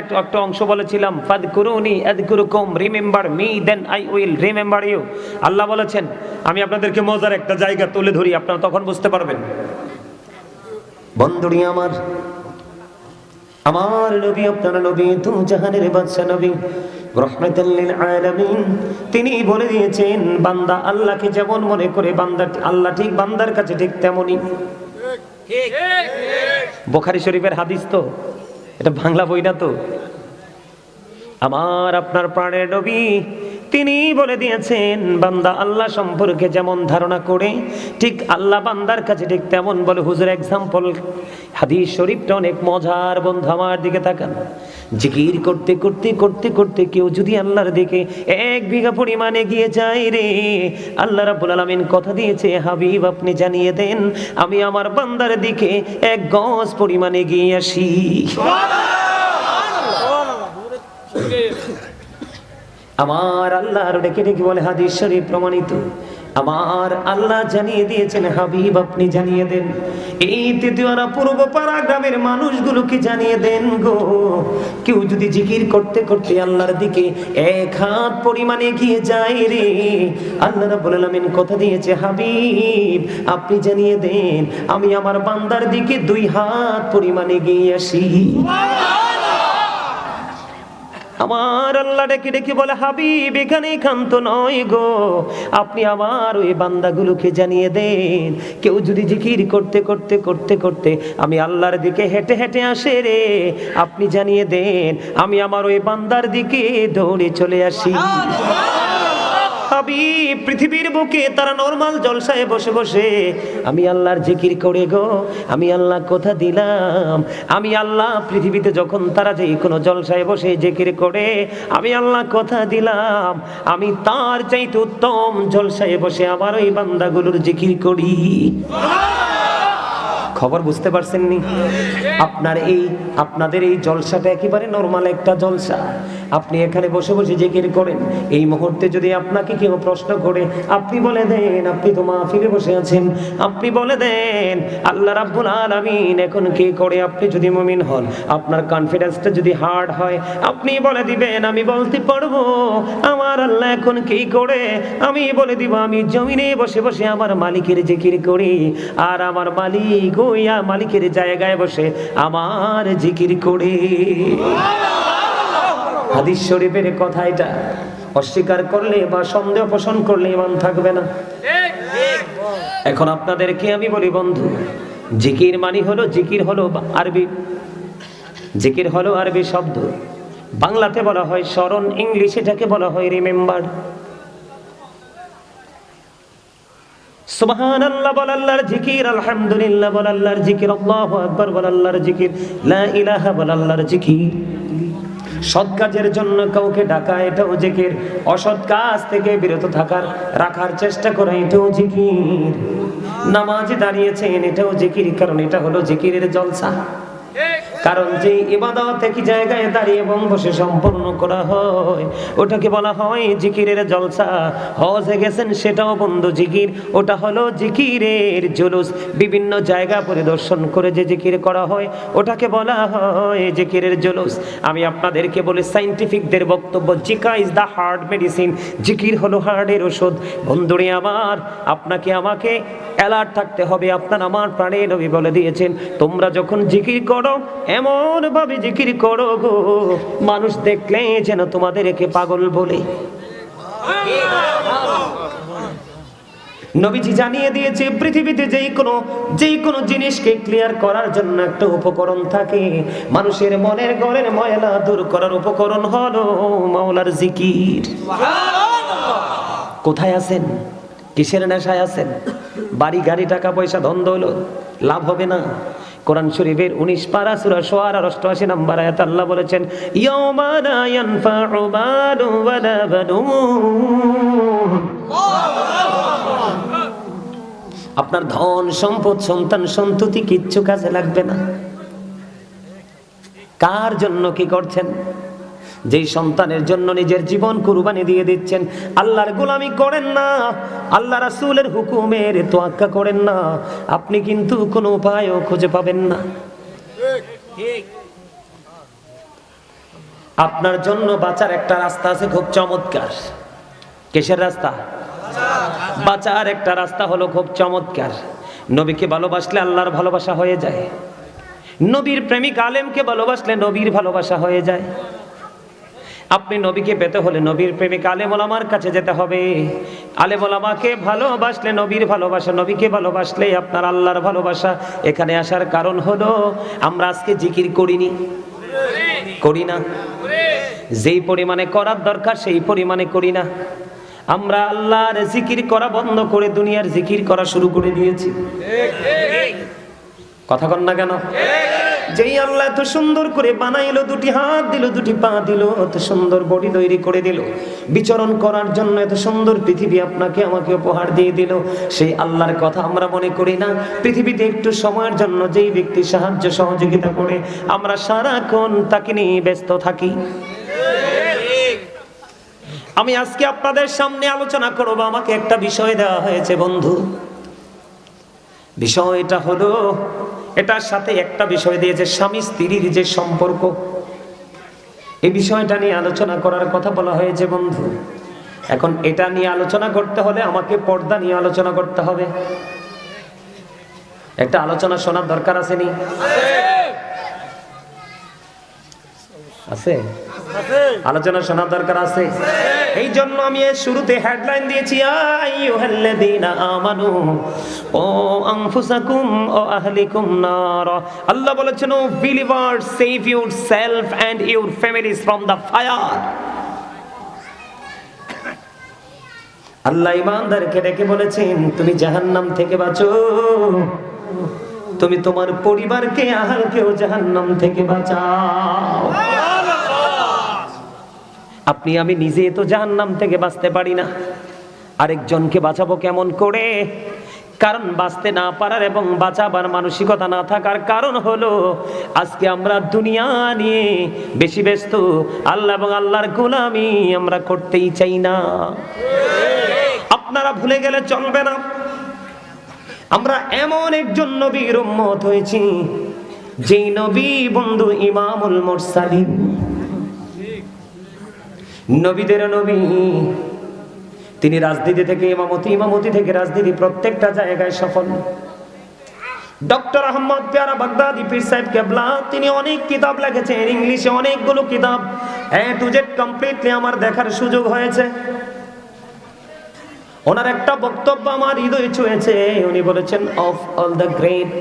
একটা একটা অংশ বলেছিলাম ফাদ কুরুনি আদকুরুকুম remember me then I will remember you. আল্লাহ বলেছেন আমি আপনাদেরকে মজার একটা জায়গা তুলে ধরি আপনারা তখন বুঝতে পারবেন। বন্ধুরি আমার আমার নবী আপনার নবী তু জাহানের বাদশা নবী রহমাতাল লিল আলামিন তিনি বলে দিয়েছেন বান্দা আল্লাহকে যেমন মনে করে বান্দা আল্লাহ ঠিক বান্দার কাছে ঠিক তেমনই। বোখারি শরীফের হাদিস তো এটা বাংলা বই না তো? আমার আপনার প্রাণের নবী তিনি বলে দিয়েছেন, বান্দা আল্লাহ সম্পর্কে যেমন ধারণা করে, ঠিক আল্লাহ বান্দার কাছে ঠিক তেমন বলে। হুজুর এক্সাম্পল হাদিস শরীফটা অনেক মজার বন্ধু, আমার দিকে তাকান। জিকির করতে করতে করতে করতে কেউ যদি আল্লাহর দিকে এক বিঘা পরিমাণে গিয়ে যায় রে, আল্লাহ রাব্বুল আলামিন কথা দিয়েছে, হাবিব, আপনি জানিয়ে দেন, আমি আমার বান্দার দিকে এক গজ পরিমাণে গিয়ে আসি। আমার আল্লাহর ডেকে ডেকে বলে, হাদিস প্রমাণিত। আমার আল্লাহ জানিয়ে দিয়েছেন, হাবিব আপনি জানিয়ে দেন। এই তৃতীয়রা পূর্ব পাড়া গ্রামের মানুষগুলোকে জানিয়ে দেন গো। কেউ যদি জিকির করতে করতে আল্লাহর দিকে এক হাত পরিমাণে গিয়ে যায় রে। আল্লাহ রাব্বুল কথা দিয়েছে, হাবিব আপনি জানিয়ে দেন, আমি আমার বান্দার দিকে দুই হাত পরিমাণে গিয়ে আসি। আমার আল্লাহ ডেকে ডেকে বলে, হাবিব বেখানে ক্ষান্ত নয় গো। আপনি আমার ওই বান্দাগুলোকে জানিয়ে দেন। কেউ যদি জিকির করতে করতে করতে করতে আমি আল্লাহর দিকে হেঁটে হেঁটে আসে রে। আপনি জানিয়ে দেন, আমি আমার ওই বান্দার দিকে দৌড়ে চলে আসি। হাবিব পৃথিবীর বুকে তারা নর্মাল জলসায় বসে বসে, আমি আল্লাহর জিকির করে গো, আমি আল্লাহ কথা দিলাম, আমি আল্লাহ পৃথিবীতে যখন তারা যে কোনো জলসায় বসে জিকির করে, আমি আল্লাহ কথা দিলাম, আমি তার চাইতে উত্তম জলসায় বসে আমার ওই বান্দাগুলোর জিকির করি। খবর বুঝতে পারছেন নি আপনার এই, আপনাদের এই জলসাটা একেবারে নর্মাল একটা জলসা। আপনি এখানে বসে বসে জিকির করেন। এই মুহূর্তে যদি আপনাকে কেউ প্রশ্ন করে, আপনি বলে দেন, আপনি তো মাহফিলে বসে আছেন। আপনি বলে দেন, আল্লাহ রাব্বুল আলামিন এখন কি করে? আপনি যদি মুমিন হন, আপনার কনফিডেন্সটা যদি হার্ড হয়, আপনি বলে দিবেন, আমি বলতে পারব, আমার আল্লাহ এখন কি করে? আমি বলে দিব, আমি জমিনে বসে বসে আমার মালিকের জিকির করি। আর আমার মালিক ওইয়া মালিকের জায়গায় বসে আমার জিকির করে। হাদিস শরীফের কথা এটা। অস্বীকার করলে বা সন্দেহ পোষণ করলে ইমান থাকবে না। এখন আপনাদেরকে আমি বলি, বন্ধু, জিকির মানি হলো, জিকির হলো আরবি। জিকির হলো আরবি শব্দ। বাংলাতে বলা হয় স্মরণ ইংলিশে এটাকে বলা হয় রিমেম্বার। সুবহান আল্লাহ বল আল্লাহর জিকির, আলহামদুলিল্লাহ বল আল্লাহর জিকির, আল্লাহু আকবার বল আল্লাহর জিকির, লা ইলাহা বল আল্লাহর জিকির। সৎ কাজের জন্য কাউকে ডাকা, এটাও জিকির। অসৎ কাজ থেকে বিরত থাকার, রাখার চেষ্টা করা, এটাও জিকির। নামাজে দাঁড়িয়েছেন, এটাও জিকির, কারণ এটা হলো জিকিরের জলসা। কারণ যে ইবাদত একই জায়গায় দাঁড়িয়ে এবং বসে সম্পূর্ণ করা হয়, ওটাকে বলা হয় জিকিরের জলসা। হজে গেছেন সেটাও বন্ধু জিকির। ওটা হলো জিকিরের জুলুস। বিভিন্ন জায়গা পরিদর্শন করে যে জিকির করা হয়, ওটাকে বলা হয় জিকিরের জুলুস। আমি আপনাদেরকে বলি, সাইন্টিফিকদের বক্তব্য, জিকা ইজ দ্য হার্ড মেডিসিন। জিকির হলো হার্টের ওষুধ। বন্ধুরে আমার, আপনাকে আমাকে অ্যালার্ট থাকতে হবে। আপনার আমার প্রাণে নবী বলে দিয়েছেন, তোমরা যখন জিকির করো এমন ভাবে জিকির করো গো, মানুষ দেখলে যেন তোমাদেরকে পাগল বলে। নবীজি জানিয়ে দিয়েছে, পৃথিবীতে যেই কোনো যেই কোনো জিনিসকে ক্লিয়ার করার জন্য একটা উপকরণ থাকে। মানুষের মনের গড়ের ময়লা দূর করার উপকরণ হলো মাওলার জিকির। কোথায় আছেন? কিসের নেশায় আছেন? বাড়ি, গাড়ি, টাকা, পয়সা, ধন, দৌলত, লাভ হবে না। কোরআন শরীফের উনিশ পারা সুরা সোয়ার আর অষ্টআশি নাম্বার আয়াত আল্লাহ বলেছেন আপনার ধন, সম্পদ, সন্তান, সন্ততি কিচ্ছু কাজে লাগবে না। কার জন্য কি করছেন? যেই সন্তানের জন্য নিজের জীবন কুরবানি দিয়ে দিচ্ছেন, আল্লাহর গোলামি করেন না, আল্লাহ রাসুলের হুকুমের তোয়াক্কা করেন না, আপনি কিন্তু কোনো উপায়ও খুঁজে পাবেন না। আপনার জন্য বাঁচার একটা রাস্তা আছে খুব চমৎকার। কিসের রাস্তা? বাঁচার একটা রাস্তা হলো খুব চমৎকার। নবীকে ভালোবাসলে আল্লাহর ভালোবাসা হয়ে যায়। নবীর প্রেমিক আলেমকে ভালোবাসলে নবীর ভালোবাসা হয়ে যায়। আপনি নবীকে পেতে হলে নবীর প্রেমিক আলেম ওলামার কাছে যেতে হবে। আলেম ওলামাকে ভালোবাসলে নবীর ভালোবাসা, নবীকে ভালোবাসলে আপনার আল্লাহর ভালোবাসা। এখানে আসার কারণ হলো, আমরা আজকে জিকির করিনি। করি না। যেই পরিমাণে করার দরকার, সেই পরিমাণে করি না। আমরা আল্লাহর জিকির করা বন্ধ করে দুনিয়ার জিকির করা শুরু করে দিয়েছি। কথা কন না কেন? যেই আল্লাহ এত সুন্দর করে বানাইলো, দুটি হাত দিল, দুটি পা দিল, এত সুন্দর বডি তৈরি করে দিল। বিচরণ করার জন্য এত সুন্দর পৃথিবী আপনাকে আমাকে উপহার দিয়ে দিল। সেই আল্লাহর কথা আমরা মনে করি না। পৃথিবীতে একটু সময়ের জন্য যেই ব্যক্তি সাহায্য, সহযোগিতা করে, আমরা সারাক্ষণ তাকে নিয়ে ব্যস্ত থাকি। আমি আজকে আপনাদের সামনে আলোচনা করব। আমাকে একটা বিষয় দেওয়া হয়েছে বন্ধু। বিষয়টা হলো এটার সাথে একটা বিষয় দিয়েছে স্বামী স্ত্রীর যে সম্পর্ক এই বিষয়টা নিয়ে আলোচনা করার কথা বলা হয়েছে বন্ধু। এখন এটা নিয়ে আলোচনা করতে হলে আমাকে পর্দা নিয়ে আলোচনা করতে হবে। একটা আলোচনা শোনার দরকার আছে? নি আছে। আলোচনা শোনার দরকার আছে? এই জন্য আমি শুরুতে হেডলাইন দিয়েছি আইয়ুহাল্লাযীনা আমানু, ও আনফুসাকুম, ও আহলিকুম নার। আল্লাহ বলেছেন, O believers save your self and your families from the fire আল্লাহ ইমানদারকে ডেকে বলেছেন, তুমি জাহান্নাম থেকে বাঁচো। তুমি তোমার পরিবারকে, আহালকেও জাহান্নাম থেকে বাঁচাও। আপনি, আমি নিজে তো জাহান্নাম থেকে বাঁচতে পারি না। আরেকজনকে বাঁচাবো কেমন করে? কারণ বাঁচতে না পারার এবং বাঁচাবার মানসিকতা না থাকার কারণ হলো, আজকে আমরা দুনিয়া নিয়ে বেশি ব্যস্ত। আল্লাহ এবং আল্লাহর গোলামি আমরা করতেই চাই না। আপনারা ভুলে গেলে চলবে না। আমরা এমন একজন নবীর উম্মত হয়েছি, যেই নবী বন্ধু ইমামুল মুরসালিন। নবীদের নবী। তিনি রাজনীতি থেকে ইমামতি ইমামতি থেকে রাজনীতি প্রত্যেকটা জায়গায় সফল। ডক্টর আহমদ পেয়ারা বাগদাদি পীর সাহেব কেবলা, তিনি অনেক কিতাব লিখেছেন ইংলিশে অনেকগুলো কিতাব। হ্যাঁ টু জেড কমপ্লিটলি আমার দেখার সুযোগ হয়েছে। ওনার একটা বক্তব্য আমার হৃদয় ছুঁয়েছে, উনি বলেছেন of all the great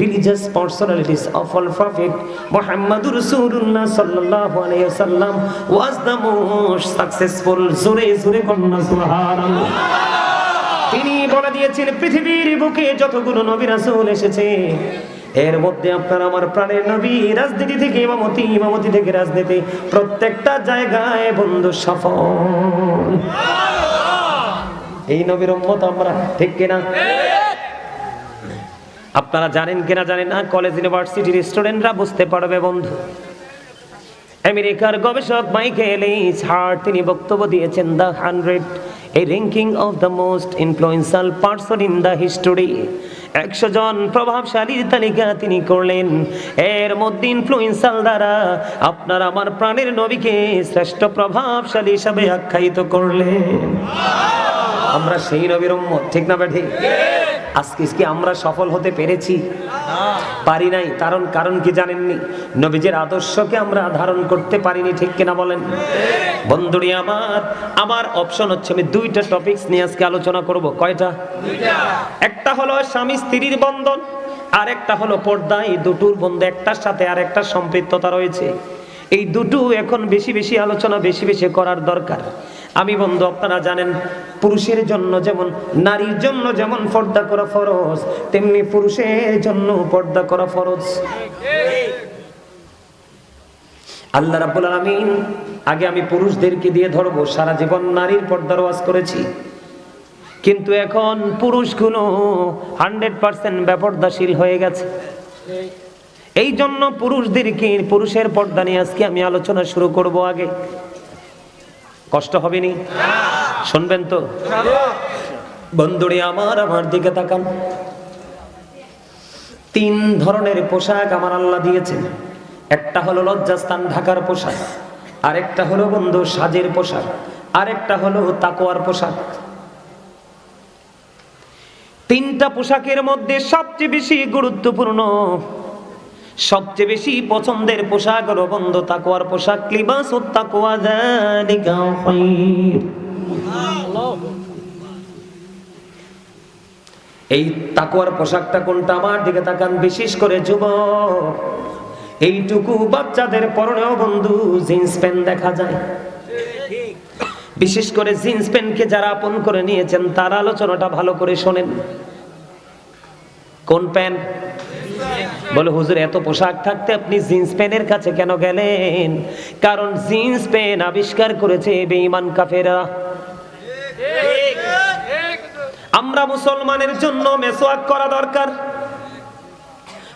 religious personalities of all prophet Muhammad Rasulullah sallallahu alayhi wasallam was the most successful. জোরে জোরে কন্যা, সুবহানাল্লাহ। তিনি বলে দিয়েছেন, পৃথিবীর বুকে যতগুলো নবী রাসূল এসেছে, এর মধ্যে আপনার আমার প্রাণের নবী রাজনীতি থেকে, ইমামতি ইমামতি থেকে রাজনীতি, প্রত্যেকটা জায়গায় বন্ধু সফল। এই নবীর উম্মত আমরা, ঠিক কিনা? আপনারা জানেন কিনা জানেন না, কলেজ ইউনিভার্সিটির স্টুডেন্টরা বুঝতে পারবে বন্ধু। আমেরিকার গবেষক মাইকেল এইচ হার্ট তিনি বক্তব্য দিয়েছেন, দ্য হান্ড্রেড এই ranking of the most influential person in the history. একশো জন প্রভাবশালীর তালিকা তিনি করলেন, এর মধ্যে ইনফ্লুয়েন্সাল দ্বারা আপনার আমার প্রাণের নবীকে শ্রেষ্ঠ প্রভাবশালী হিসাবে আখ্যায়িত করলেন। আমরা সেই নবীর ঠিক না ঠিক আজকে কি আমরা সফল হতে পেরেছি? পারি নাই, কারণ কারণ কি জানেননি? নবীজের আদর্শকে আমরা ধারণ করতে পারিনি, ঠিক কিনা বলেন? বন্ধুরি আমার আমার অপশন হচ্ছে আমি দুইটা টপিকস নিয়ে আজকে আলোচনা করব। কয়টা? একটা হলো স্বামী স্ত্রীর বন্ধন, আর একটা হলো পর্দা এই দুটোর বন্ধে একটার সাথে আর একটা সম্পৃক্ততা রয়েছে। এই দুটো এখন বেশি বেশি আলোচনা, বেশি বেশি করার দরকার। আমি বন্ধু, আপনারা জানেন পুরুষের জন্য যেমন, নারীর জন্য যেমন পর্দা করা ফরজ, তেমনি পুরুষের জন্য পর্দা করা ফরজ। আল্লাহ রাব্বুল আলামিন, আগে আমি পুরুষদেরকে দিয়ে ধরবো, সারা জীবন নারীর পর্দার ওয়াজ করেছি। কিন্তু এখন পুরুষগুলো হান্ড্রেড পার্সেন্ট বেপর্দাশীল হয়ে গেছে। এই জন্য পুরুষদেরকে, পুরুষের পর্দা নিয়ে আজকে আমি আলোচনা শুরু করব আগে। কষ্ট হবে নি? শুনবেন তো? বন্ধুরে, আমার আমার দিকে তাকান। তিন ধরনের পোশাক আমার আল্লাহ দিয়েছেন। একটা হলো লজ্জাস্থান ঢাকার পোশাক, আরেকটা হলো বন্ধু সাজের পোশাক, আরেকটা হলো তাকোয়ার পোশাক। তিনটা পোশাকের মধ্যে সবচেয়ে বেশি গুরুত্বপূর্ণ, সবচেয়ে বেশি পছন্দের পোশাক হলো বন্ধু তাকোয়ার পোশাক। লিবাস তাকোয়া খায়র। এই তাকোয়ার পোশাকটা কোনটা আমার দিকে তাকান, বিশেষ করে যুবক। এইটুকু বাচ্চাদের পরনেও বন্ধু, জিন্স প্যান্ট দেখা যায়। বিশেষ করে জিন্স প্যান্টকে যারা আপন করে নিয়েছেন, তার আলোচনাটা ভালো করে শোনেন। কোন প্যান্ট? বলে, হুজুর, এত পোশাক থাকতে আপনি জিন্স প্যান্টের কাছে কেন গেলেন? কারণ জিন্স প্যান্ট আবিষ্কার করেছে বেঈমান কাফেরা আমরা মুসলমানের জন্য মেসোয়াক করা দরকার।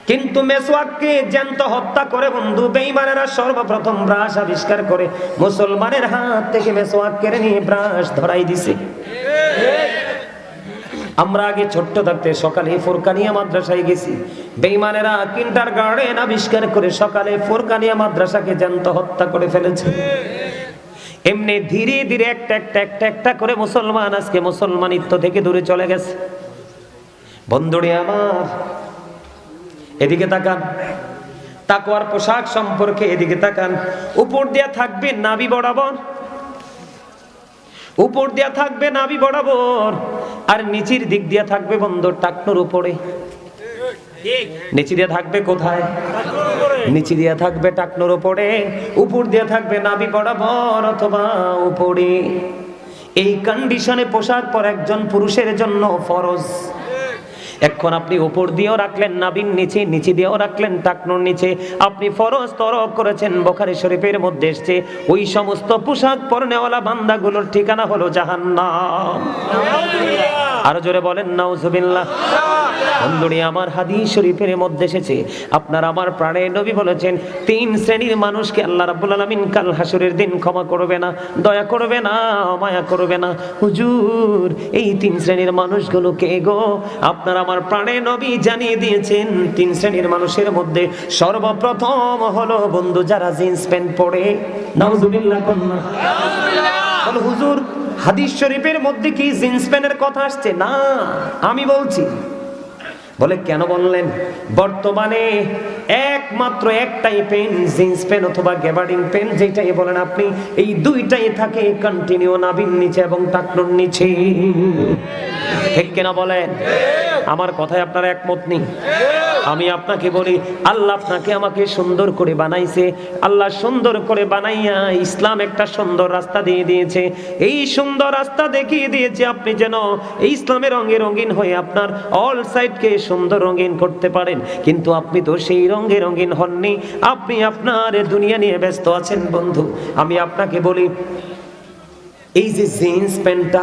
কিন্তু মেসোয়াককে জ্যান্ত হত্যা করে বন্ধু, বেঈমানেরা সর্বপ্রথম ব্রাশ আবিষ্কার করে মুসলমানের হাত থেকে মেসোয়াক কেড়ে নিয়ে ব্রাশ ধরাই দিছে। আমরা আগে ছোট্ট থাকতে সকালে ফোরকানিয়া মাদ্রাসায় গেছি। বেঈমানেরা কিন্টার গার্ডেন আবিষ্কার করে সকালে ফোরকানিয়া মাদ্রাসাকে জ্যান্ত হত্যা করে ফেলেছে। এমনি ধীরে ধীরে একটা একটা একটা একটা করে মুসলমান আজকে মুসলমানিত্ব থেকে দূরে চলে গেছে। বন্ধুরে আমার, এদিকে তাকান। তাকওয়ার পোশাক সম্পর্কে এদিকে তাকান। উপর দিয়া থাকবে নাবি বরাবর। উপর দিয়া থাকবে নাবি বরাবর। আর নিচের দিক দিয়া থাকবে বন্ধ, টাকনোর উপরে। নিচে দিয়া থাকবে কোথায়? নিচে দিয়া থাকবে টাকনোর উপরে, উপর দিয়া থাকবে নাবি বরাবর অথবা উপরে। এই কন্ডিশনে পোশাক পর একজন পুরুষের জন্য ফরজ। এখন আপনি উপর দিয়েও রাখলেন নাবিন নিচে নিচে দিয়েও রাখলেন টাকনোর নিচে। আপনি ফরজ তরক করেছেন, বোখারি শরীফের মধ্যে এসছে, ওই সমস্ত পোশাক পরনেওয়ালা বান্দাগুলোর ঠিকানা হলো জাহান্নাম। আরও জোরে বলেন, নাউজুবিল্লাহ। বন্ধুরি আমার হাদিস শরীফের মধ্যে এসেছে। আপনার আমার প্রাণে নবী বলেছেন, তিন শ্রেণির মানুষকে আল্লাহ রাব্বুল আলামিন কাল হাসরের দিন ক্ষমা করবে না, দয়া করবে না, মায়া করবে না। হুজুর, এই তিন শ্রেণির মানুষগুলো কে গো? আপনার আমার প্রাণে নবী জানিয়ে দিয়েছেন, তিন শ্রেণির মানুষের মধ্যে সর্বপ্রথম হলো বন্ধু যারা জিন্স প্যান্ট পরে। নাউজুবিল্লাহ হুজুর হাদিস শরীফের মধ্যে কি জিন্স প্যান্টের কথা আসছে? না, আমি বলছি। বলে, কেন বললেন? বর্তমানে একমাত্র একটাই পেন, জিন্স পেন অথবা গ্যাবার্ডিং পেন, যেটাই বলেন আপনি, এই দুইটাই থাকে কন্টিনিউ নাবিন নিচে এবং টাকনুর নিচে। ঠিক কিনা বলেন? আমার কথায় আপনারা একমত নেই? আমি আপনাকে বলি, আল্লাহ আপনাকে আমাকে সুন্দর করে বানাইছে। আল্লাহ সুন্দর করে বানাইয়া ইসলাম একটা সুন্দর রাস্তা দিয়ে দিয়েছে। এই সুন্দর রাস্তা দেখিয়ে দিয়েছে আপনি যেন এই ইসলামের রঙে রঙিন হয়ে আপনার অল সাইডকে সুন্দর রঙিন করতে পারেন। কিন্তু আপনি তো সেই রঙে রঙিন হননি। আপনি আপনার দুনিয়া নিয়ে ব্যস্ত আছেন বন্ধু। আমি আপনাকে বলি, এই যে জিন্স প্যান্টটা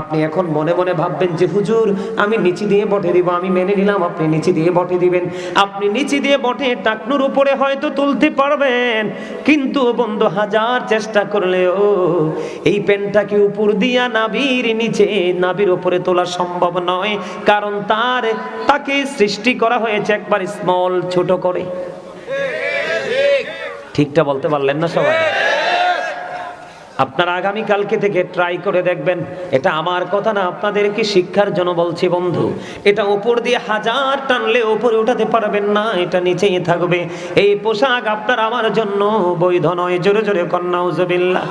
আপনি এখন মনে মনে ভাববেন যে হুজুর আমি নিচে দিয়ে বটে দিব আমি মেনে নিলাম আপনি নিচে দিয়ে বটে দিবেন। আপনি নিচে দিয়ে বটে টাকনুর উপরে হয়তো তুলতে পারবেন কিন্তু বন্ধু হাজার চেষ্টা করলেও এই প্যান্টটাকে উপর দিয়া নাবির নিচে নাবির উপরে তোলা সম্ভব নয় কারণ তার তাকে সৃষ্টি করা হয়েছে একবার স্মল ছোট করে। ঠিকটা বলতে পারলেন না সবাই? আপনারা আগামী কালকে থেকে ট্রাই করে দেখবেন, এটা আমার কথা না, আপনাদেরকে শিক্ষার জন্য বলছি বন্ধু, এটা উপর দিয়ে হাজার টানলে উপরে উঠাতে পারবেন না, এটা নিচেই থাকবে। এই পোশাক আপনার আমার জন্য বৈধ নয়, জোরে জোরে কন্যা উজবিল্লা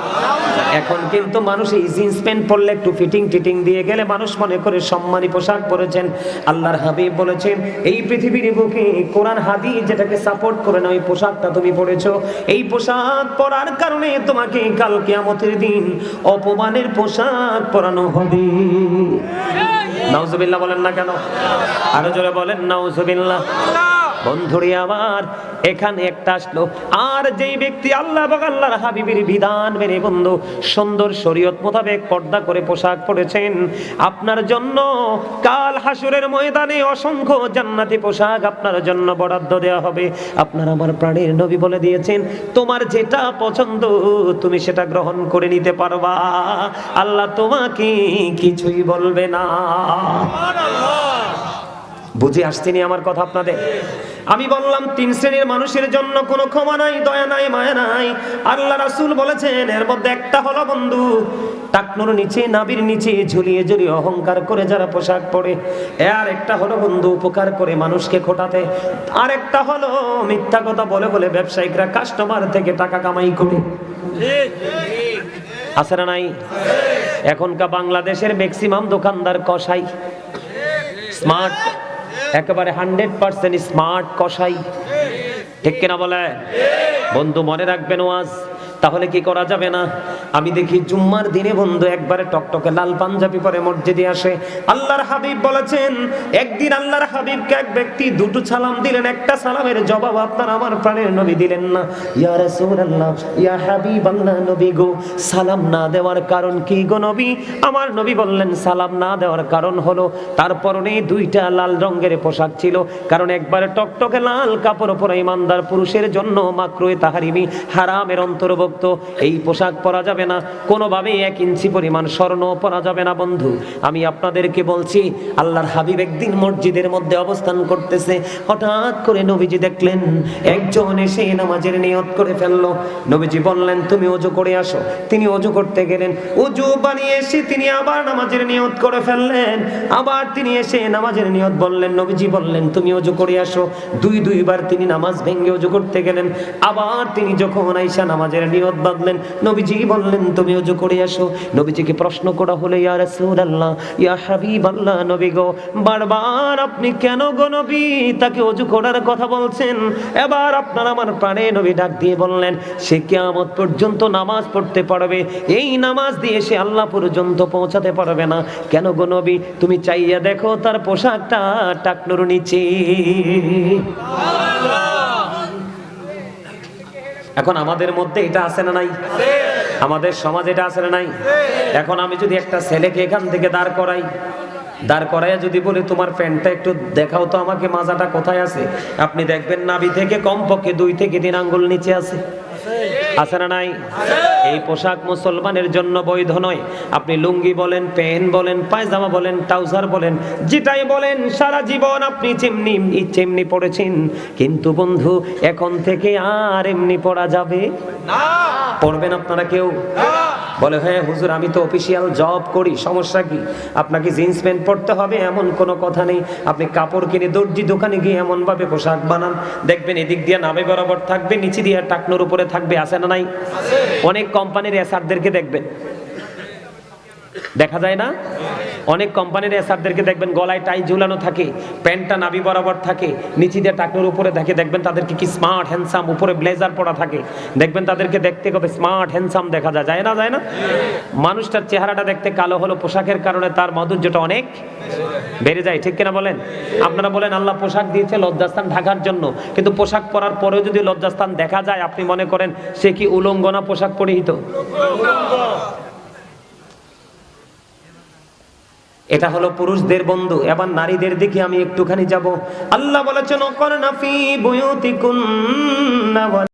এখন কিন্তু মানুষ এই জিন্স প্যান্ট পরলে একটু ফিটিং টিটিং দিয়ে গেলে মানুষ মনে করে সম্মানী পোশাক পরেছেন। আল্লাহর হাবিব বলেছেন, এই পৃথিবীর বুকে কোরআন হাদি যেটাকে সাপোর্ট করে না, ওই পোশাকটা তুমি পরেছো। এই পোশাক পরার কারণে তোমাকে কাল কিয়ামতের দিন অপমানের পোশাক পরানো হবে। নাউজুবিল্লাহ বলেন না কেন? আরও জোরে বলেন নাউজুবিল্লাহ। বন্ধুরে আমার, এখানে একটা আসলো। আর যেই ব্যক্তি আল্লাহ আল্লাহর হাবিবের বিধান মেনে বন্ধু, সুন্দর শরীয়ত মোতাবেক পর্দা করে পোশাক পরেছেন। আপনার জন্য কাল হাসুরের ময়দানে অসংখ্য জান্নাতি পোশাক আপনার জন্য বরাদ্দ দেওয়া হবে। আপনার আমার প্রাণের নবী বলে দিয়েছেন, তোমার যেটা পছন্দ, তুমি সেটা গ্রহণ করে নিতে পারবা। আল্লাহ তোমাকে কিছুই বলবে না। বুঝে আসছেনি আমার কথা আপনাদের? আমি বললাম, তিন শ্রেণির মানুষের জন্য কোনো ক্ষমা নাই, দয়া নাই, মায়া নাই। আল্লাহ রাসূল বলেছেন, এর মধ্যে একটা হলো বন্ধু। টাকনুর নিচে, নাবির নিচে, ঝুলিয়ে ঝুলিয়ে অহংকার করে যারা পোশাক পরে, আর একটা হলো বন্ধু, উপকার করে মানুষকে খোটাতে। আর একটা হলো, মিথ্যা কথা বলে বলে ব্যবসায়িকরা কাস্টমার থেকে টাকা কামাই করে। আছে না নাই? এখনকার বাংলাদেশের ম্যাক্সিমাম দোকানদার কসাই। স্মার্ট একেবারে হান্ড্রেড পার্সেন্ট স্মার্ট কষাই ঠিক কিনা বলে? বন্ধু মনে রাখবেন ওয়াজ। তাহলে কি করা যাবে না? আমি দেখি জুম্মার দিনে বন্ধু একবারে টকটকে লাল পাঞ্জাবি পরে মসজিদে আসে। আল্লাহর হাবিব বলেছেন, একদিন আল্লাহর হাবিবকে এক ব্যক্তি দুটো সালাম দিলেন, একটা সালামের জবাব আপনার আমার প্রাণের নবী দিলেন না। ইয়া রাসূলুল্লাহ, ইয়া হাবিবাল্লাহ নবী গো, সালাম না দেওয়ার কারণ কি গো নবী? আমার নবী বললেন, সালাম না দেওয়ার কারণ হলো, তার পরনে দুইটা লাল রঙের পোশাক ছিল, কারণ একবারে টকটকে লাল কাপড় পরা ইমানদার পুরুষের জন্য মাকরুয়ে তাহারিমি হারামের অন্তর্ভুক্ত এই পোশাক পরা যাবে না। কোনোভাবেই এক ইঞ্চি পরিমাণ স্বর্ণ পরা যাবে না, বন্ধু। আমি আপনাদেরকে বলছি, আল্লাহর হাবিব একদিন মসজিদের মধ্যে অবস্থান করতেছে। হঠাৎ করে নবীজি দেখলেন, একজন এসে নামাজের নিয়ত করে ফেলল। নবীজি বললেন, তুমি অজু করে আসো। তিনি অজু করতে গেলেন। অজু বানিয়ে এসে তিনি আবার নামাজের নিয়ত করে ফেললেন। আবার তিনি এসে নামাজের নিয়ত বললেন। নবীজি বললেন, তুমি অজু করে আসো। দুই, দুইবার তিনি নামাজ ভেঙে অজু করতে গেলেন। আবার তিনি যখন আইসা নামাজের নিয়ত বাঁধলেন। নবীজি বললেন, তুমি অজু করে আসো। নবীজিকে প্রশ্ন করা হলে, ইয়া রাসূলুল্লাহ, ইয়া হাবিবাল্লাহ, নবী গো, বারবার আপনি কেন গো নবী? তাকে অজু করার কথা বলছেন। এবার আপনার আমার প্রাণে নবী ডাক দিয়ে বললেন, সে কিয়ামত পর্যন্ত নামাজ পড়তে পারবে। এই নামাজ দিয়ে সে আল্লাহ পর্যন্ত পৌঁছাতে পারবে না। কেন গো নবী? তুমি চাইয়া দেখো, তার পোশাকটা টাকনুর নিচে। এখন আমাদের মধ্যে এটা আছে না নাই? আমাদের সমাজ এটা আছে না নাই? এখন আমি যদি একটা ছেলেকে এখান থেকে দাঁড় করাই দাঁড় করাইয়া যদি বলি তোমার প্যান্টটা একটু দেখাও তো আমাকে মাজাটা কোথায় আছে? আপনি দেখবেন নাভি থেকে কমপক্ষে দুই থেকে তিন আঙ্গুল নিচে আছে। আছে না নাই? এই পোশাক মুসলমানের জন্য বৈধ নয়। আপনি লুঙ্গি বলেন প্যান বলেন পায়জামা বলেন ট্রাউজার বলেন যেটাই বলেন সারা জীবন আপনি চেমনি ইচ্ছে এমনি পড়েছেন। কিন্তু বন্ধু এখন থেকে আর এমনি পড়া যাবে? না। পড়বেন আপনারা কেউ? বলে হ্যাঁ হুজুর আমি তো অফিসিয়াল জব করি সমস্যা কি? আপনাকে জিন্স প্যান্ট পরতে হবে এমন কোনো কথা নেই। আপনি কাপড় কিনে দর্জি দোকানে গিয়ে এমনভাবে পোশাক বানান। দেখবেন এদিক দিয়ে নামে বরাবর থাকবে নিচে দিয়ে টাকনোর উপরে থাকবে আসে না নাই? অনেক কোম্পানির এসারদেরকে দেখবেন। দেখা যায় না? অনেক কোম্পানির এসারদেরকে দেখবেন গলায় টাই ঝুলানো থাকে, প্যান্টটা নাভি বরাবর থাকে নিচে দিয়ে টাকনোর উপরে থাকে দেখবেন তাদেরকে কি স্মার্ট হ্যান্ডসাম উপরে ব্লেজার পরা থাকে। দেখবেন তাদেরকে দেখতে কবে স্মার্ট হ্যান্ডসাম দেখা যায় যায় না যায় না? মানুষটার চেহারাটা দেখতে কালো হলো পোশাকের কারণে তার মাধুর্যটা অনেক বেড়ে যায়, ঠিক কিনা বলেন? আপনারা বলেন, আল্লাহ পোশাক দিয়েছে লজ্জাস্থান ঢাকার জন্য, কিন্তু পোশাক পরার পরেও যদি লজ্জাস্থান দেখা যায়, আপনি মনে করেন, সে কি উলঙ্গনা পোশাক পরিহিত? এটা হলো পুরুষদের বন্ধু, এবার নারীদের দিকে আমি একটুখানি যাব। আল্লাহ বলেছেন অকর্ণা ফি বুয়ুতিকুন্না